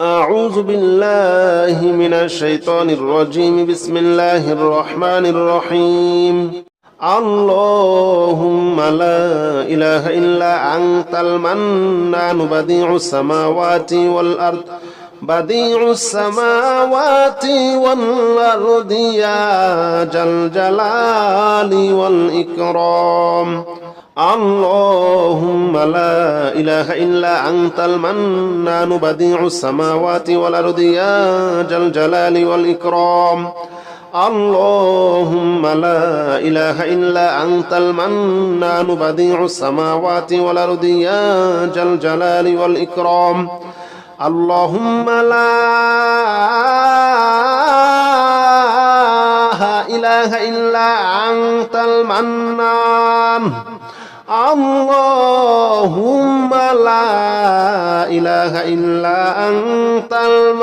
أعوذ بالله من الشيطان الرجيم. بسم الله الرحمن الرحيم. اللهم لا إله إلا أنت المنان. بديع السماوات والأرض. بديع السماوات والأرض. يا ذا الجلال والإكرام. اللهم لا إله إلا أنت المنان بديع السماوات والأرض يا ذا الجلال والإكرام اللهم لا إله إلا أنت المنان بديع السماوات والأرض يا ذا الجلال والإكرام اللهم لا إله إلا أنت المنان اللهم لا إله إلا أنت المنان.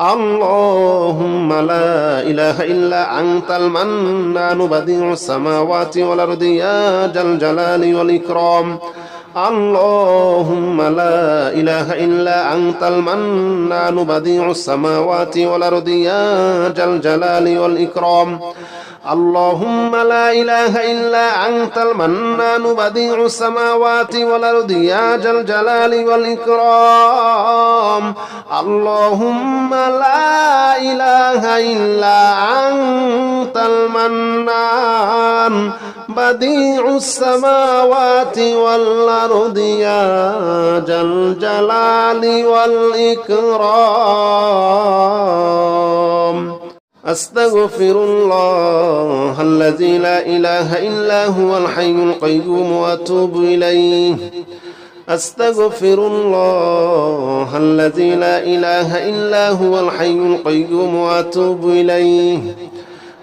اللهم لا إله إلا أنت المنان. بديع السماوات والأرض يا ذا الجلال والإكرام. اللهم لا إله إلا أنت المنان بديع السماوات والأرض يا ذا الجلال والإكرام. اللهم لا إله إلا أنت المنان بديع السماوات والأرض يا ذا الجلال والإكرام. اللهم لا إله إلا أنت المنان. بديع السماوات والأرض يا ذا الجلال والإكرام. أستغفر الله الذي لا إله إلا هو الحي القيوم وأتوب إليه. أستغفر الله الذي لا إله إلا هو الحي القيوم وأتوب إليه.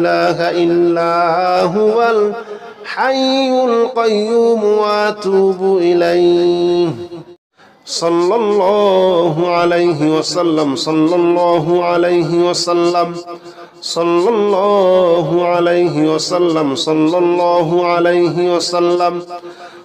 إله إلا هو الحي القيوم وأتوب إليه. صلى الله عليه وسلم صلى الله عليه وسلم صلى الله عليه وسلم صلى الله عليه وسلم.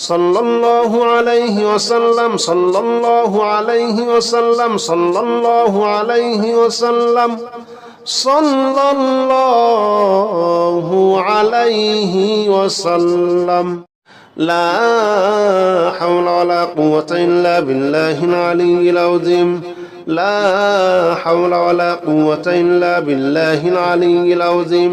صلى الله عليه وسلم صلى الله عليه وسلم صلى الله عليه وسلم صلى الله عليه وسلم. لا حول ولا قوة إلا بالله العلي العظيم. لا حول ولا قوة إلا بالله العلي العظيم.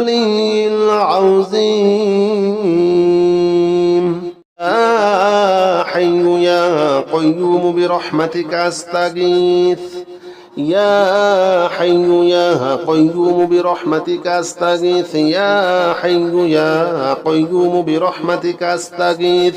العلي العظيم. يا حي يا قيوم برحمتك أستغيث. يا حي يا قيوم برحمتك أستغيث. يا حي يا قيوم برحمتك أستغيث.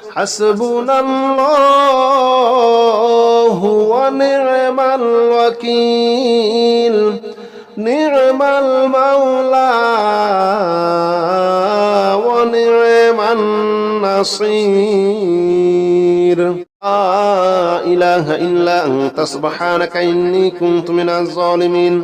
حسبنا الله ونعم الوكيل نعم المولى ونعم النصير لا إله إلا أنت سبحانك إني كنت من الظالمين